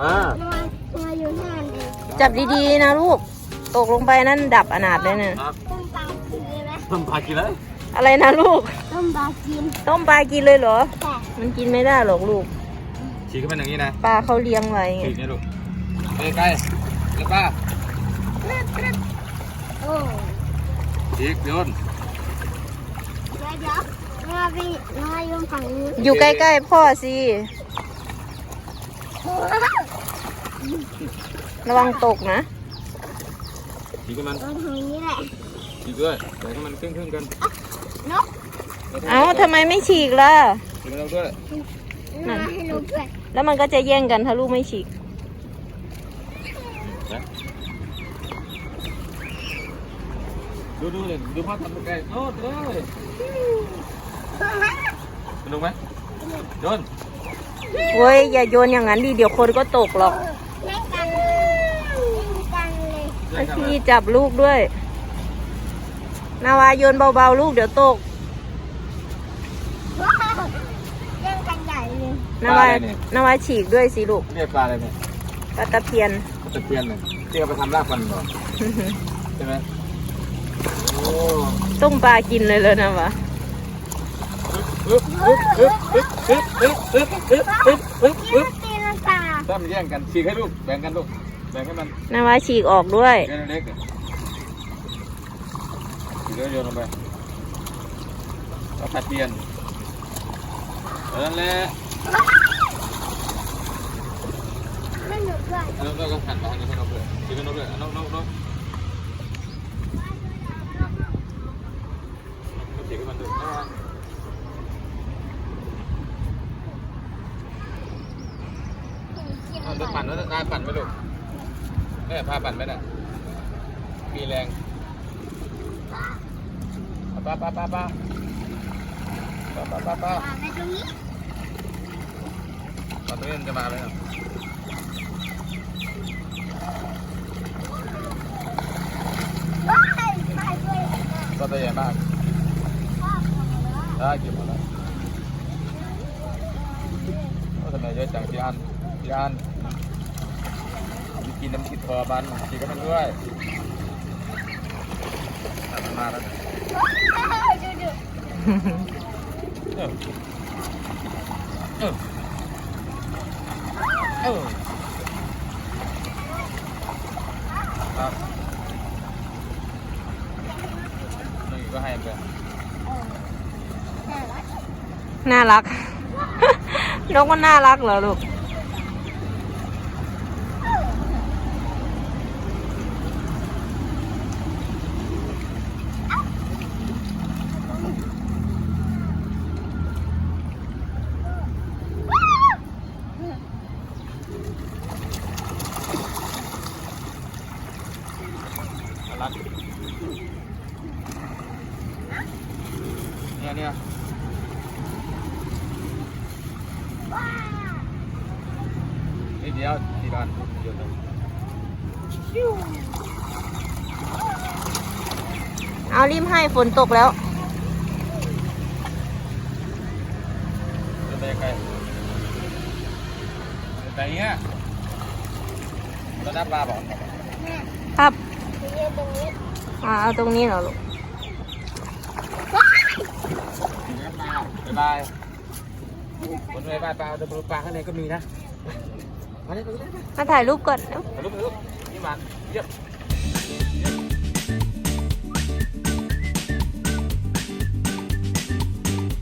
มามาอยู่นานเลยจับดีๆนะลูก ตกลงไปนั่นดับอนาถเลยเนี่ยครับต้มปลากินเลยไหมทำพากินเลยอะไรนะลูก ต้มปลากินต้มปลากินเลยเหรอ แต่มันกินไม่ได้หรอกลูก ฉีกขึ้นมาอย่างนี้นะปลาเขาเลี้ยงไว้ไงฉีกนี่ลูกไปใกล้แล้วป้าโอ้ฉีกโยนเดี๋ยวเดี๋ยวมาไปมาอยู่ฝั่งนี้อยู่ใกล้ๆพ่อสิ ระวังตกนะฉีกให้มันมาทางนี้แหละฉีกด้วยแบ่งให้มันครึ่งครึ่งๆกันนกเอ้าทำไมไม่ฉีกล่ะฉีกให้เราด้วยมาให้ลูกด้วยแล้วมันก็จะแย่งกันถ้าลูกไม่ฉีกนะดูดูเลยดูภาพทำใกล้โน้ตเลยสนุกไหมโยนเว้ยอย่าโยนอย่างนั้นดิเดี๋ยวคนก็ตกหรอก เล่นกันเล่นกันเลย ไอ พี่จับลูกด้วย นาวาโยนเบาๆลูกเดี๋ยวตกว้าวเล่นกันใหญ่เลยนาวานาวาฉีกด้วยสิลูกเรียกปลาอะไรเนี่ยปลาตะเพียน ตะเพียนเลยที่เอาไปทำลาบฟันก่อนใช่ไหมโอ้ต้มปลากินเลยเลยนาวาอึ๊บอึ๊บอึ๊บอึ๊บอึ๊บอึ๊บอึ๊บอึ๊บอึ๊บอึ๊บยือึ๊ดบตีลังกาถ้ามันแย่งกันฉีกให้ลูกแบ่งกันลูก แบ่งให้มันนาวาฉีกออกด้วยเล็กๆเนี่ยฉีกแล้วโยนลงไปแล้วผัดเทียนนั่นแหละไม่หนุกด้วยแล้วก็หั่นไปหั่นให้นกเลยฉีกให้นกเลยนกนกนกฉีกให้มันดูเอาจะปั่นแล้วได้ปั่นไหมลูก แม่พาปั่นไหมน่ะ มีแรงป้าป้าป้าป้าป้าป้าป้าป้าอ่าในตรงนี้ตอนนี้มันจะมาเลยครับว้ายตายด้วยก็ตัวใหญ่มากได้กินหมดแล้วก็ทำไมเยอะจังพี่อันพี่อันมี กินน้ำกินทอบันกินกับมันด้วยอะมันมาแล้วว้ายดูดูเออเออเออครับนี่ก็ให้ไปน่ารักน่ารักนกมันน่ารักเหรอลูก น่ารัก เนี่ยเนี่ยนี่เดียวทีละอันเดียวเลยเอารีบให้ฝนตกแล้วเดินไปไกลเดินไปอย่างเงี้ยแล้วหน้าปลาบอกเนี่ยครับไปยืนตรงนี้ อ่าเอาตรงนี้เหรอลูกบ๊ายบายคนบ๊ายบายปลาดูปลาข้างในก็มีนะ มาเลยไปเลยมาถ่ายรูปก่อนเร็วไปลูกไปลูกนี่มันเยี่ยม